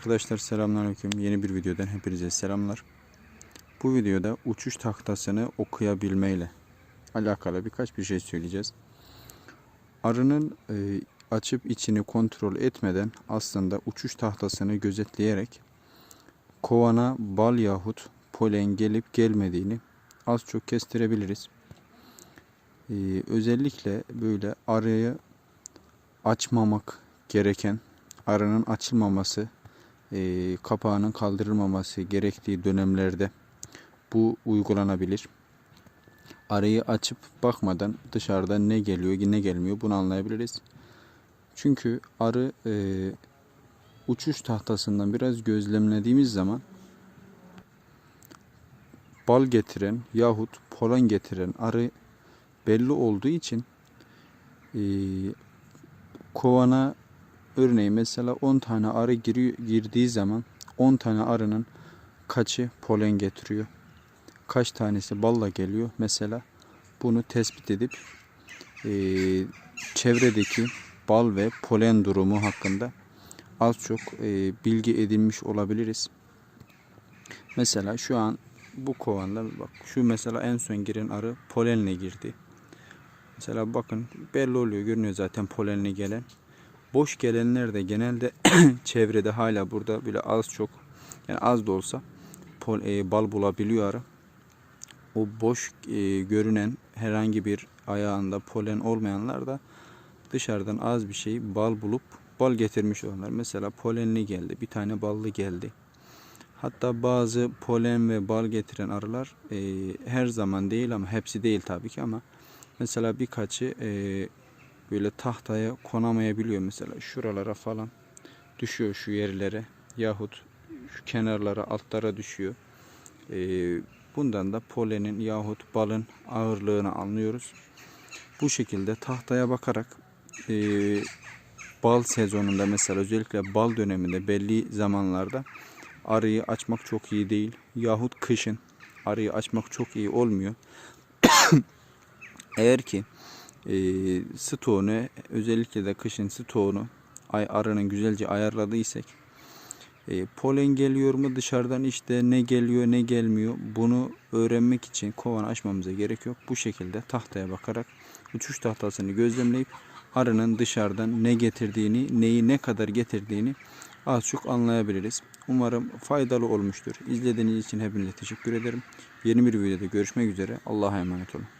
Arkadaşlar selamünaleyküm. Yeni bir videodan hepinize selamlar. Bu videoda uçuş tahtasını okuyabilmeyle alakalı birkaç bir şey söyleyeceğiz. Arının e, açıp içini kontrol etmeden aslında uçuş tahtasını gözetleyerek kovana bal yahut polen gelip gelmediğini az çok kestirebiliriz. E, özellikle böyle arayı açmamak gereken arının açılmaması e, kapağının kaldırılmaması gerektiği dönemlerde bu uygulanabilir. Arayı açıp bakmadan dışarıda ne geliyor ne gelmiyor bunu anlayabiliriz. Çünkü arı e, uçuş tahtasından biraz gözlemlediğimiz zaman bal getiren yahut polen getiren arı belli olduğu için e, kovana Örneğin mesela 10 tane arı giriyor, girdiği zaman 10 tane arının kaçı polen getiriyor? Kaç tanesi balla geliyor? Mesela bunu tespit edip e, çevredeki bal ve polen durumu hakkında az çok e, bilgi edinmiş olabiliriz. Mesela şu an bu kovanda bak şu mesela en son giren arı polenle girdi. Mesela bakın belli oluyor görünüyor zaten polenle gelen. Boş gelenler de genelde çevrede hala burada bile az çok yani az da olsa pol, e, bal bulabiliyor. O boş e, görünen herhangi bir ayağında polen olmayanlar da dışarıdan az bir şey bal bulup bal getirmiş olanlar. Mesela polenli geldi. Bir tane ballı geldi. Hatta bazı polen ve bal getiren arılar e, her zaman değil ama hepsi değil tabii ki ama mesela birkaçı e, böyle tahtaya konamayabiliyor mesela şuralara falan düşüyor şu yerlere yahut şu kenarlara altlara düşüyor. Ee, bundan da polenin yahut balın ağırlığını anlıyoruz. Bu şekilde tahtaya bakarak e, bal sezonunda mesela özellikle bal döneminde belli zamanlarda arıyı açmak çok iyi değil. Yahut kışın arıyı açmak çok iyi olmuyor. Eğer ki e, stoğunu özellikle de kışın stoğunu ay arının güzelce ayarladıysak e, polen geliyor mu dışarıdan işte ne geliyor ne gelmiyor bunu öğrenmek için kovan açmamıza gerek yok. Bu şekilde tahtaya bakarak uçuş tahtasını gözlemleyip arının dışarıdan ne getirdiğini neyi ne kadar getirdiğini az çok anlayabiliriz. Umarım faydalı olmuştur. İzlediğiniz için hepinize teşekkür ederim. Yeni bir videoda görüşmek üzere. Allah'a emanet olun.